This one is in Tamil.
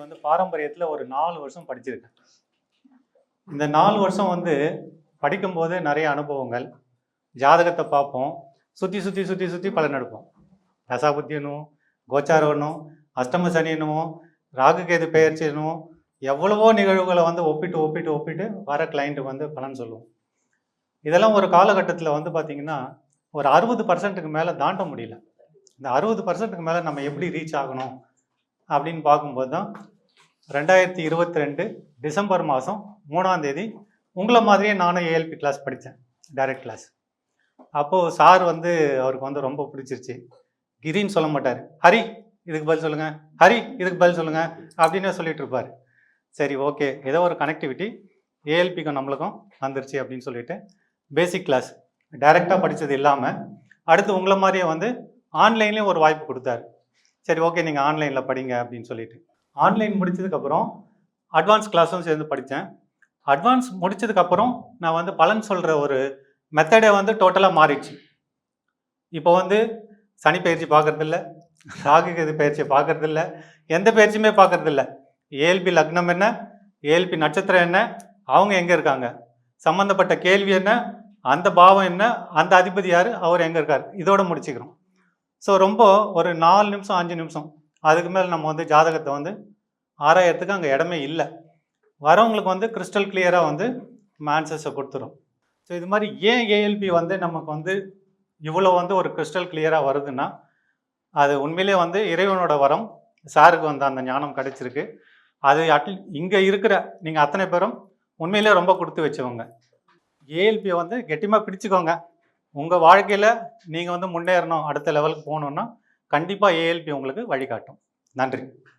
வந்து பாரம்பரியத்தில் ஒரு நாலு வருஷம் படிச்சிருக்கேன். இந்த நாலு வருஷம் வந்து படிக்கும்போது நிறைய அனுபவங்கள் ஜாதகத்தை பார்ப்போம். சுற்றி சுற்றி சுற்றி சுற்றி பலன் எடுப்போம். தசாபுத்தியனும் கோச்சாரனும் அஷ்டம சனியனும் ராகுகேது பெயர்ச்சினும் எவ்வளவோ நிகழ்வுகளை வந்து ஒப்பிட்டு ஒப்பிட்டு ஒப்பிட்டு வர கிளைண்ட்டு வந்து பலன் சொல்லுவோம் இதெல்லாம் ஒரு காலகட்டத்தில் வந்து பார்த்திங்கன்னா ஒரு அறுபது பர்சன்ட்டுக்கு மேலே தாண்ட முடியல. இந்த அறுபது பர்சன்ட்டுக்கு மேலே நம்ம எப்படி ரீச் ஆகணும்? அப்படின்னு பார்க்கும்போது தான் ரெண்டாயிரத்தி இருபத்தி ரெண்டு டிசம்பர் மாதம் மூணாம் தேதி உங்களை மாதிரியே நானும் ஏஎல்பி கிளாஸ் படித்தேன் டைரக்ட் கிளாஸ் அப்போது சார் வந்து அவருக்கு வந்து ரொம்ப பிடிச்சிருச்சு. கிரின்னு சொல்ல மாட்டார். ஹரி இதுக்கு பதில் சொல்லுங்கள் ஹரி இதுக்கு பதில் சொல்லுங்கள் அப்படின்னு சொல்லிட்டு இருப்பார். சரி ஓகே ஏதோ ஒரு கனெக்டிவிட்டி ஏஎல்பிக்கும் நம்மளுக்கும் வந்துருச்சு அப்படின்னு சொல்லிட்டு பேசிக் கிளாஸ் டைரெக்டாக படித்தது இல்லாமல் அடுத்து உங்களை மாதிரியே வந்து ஆன்லைன்லேயும் ஒரு வாய்ப்பு கொடுத்தாரு. சரி ஓகே நீங்கள் ஆன்லைனில் படிங்க அப்படின்னு சொல்லிட்டு. ஆன்லைன் முடிச்சதுக்கப்புறம் அட்வான்ஸ் கிளாஸும் சேர்ந்து படித்தேன் அட்வான்ஸ் முடிச்சதுக்கப்புறம் நான் வந்து பலன் சொல்கிற ஒரு மெத்தடே வந்து டோட்டலாக மாறிடுச்சு. இப்போ வந்து சனி பயிற்சி பார்க்குறதில்ல ராகுகது பயிற்சியை பார்க்குறதில்ல எந்த பயிற்சியுமே பார்க்கறதில்ல. ஏஎல்பி லக்னம் என்ன? ஏஎல்பி நட்சத்திரம் என்ன? அவங்க எங்கே இருக்காங்க? சம்மந்தப்பட்ட கேள்வி என்ன? அந்த பாவம் என்ன? அந்த அதிபதி யார்? அவர் எங்கே இருக்கார்? இதோட முடிச்சுக்கிறோம். ஸோ ரொம்ப ஒரு நாலு நிமிஷம் அஞ்சு நிமிஷம். அதுக்கு மேலே நம்ம வந்து ஜாதகத்தை வந்து ஆராயறதுக்கு அங்கே இடமே இல்லை. வரவங்களுக்கு வந்து கிறிஸ்டல் கிளியராக வந்து ஆன்சர்ஸை கொடுத்துரும். ஸோ இது மாதிரி ஏன் ஏஎல்பி வந்து நமக்கு வந்து இவ்வளோ வந்து ஒரு கிறிஸ்டல் கிளியராக வருதுன்னா அது உண்மையிலே வந்து இறைவனோட வரம் சாருக்கு வந்து அந்த ஞானம் கிடைச்சிருக்கு. அது அட்லீ இங்கே இருக்கிற நீங்கள் அத்தனை பேரும் உண்மையிலே ரொம்ப கொடுத்து வச்சவங்க. ஏஎல்பியை வந்து கெட்டியமாக பிடிச்சிக்கோங்க உங்கள் வாழ்க்கையில் நீங்கள் வந்து முன்னேறணும் அடுத்த லெவலுக்கு போகணுன்னா கண்டிப்பாக ஏஎல்பி உங்களுக்கு வழிகாட்டும். நன்றி.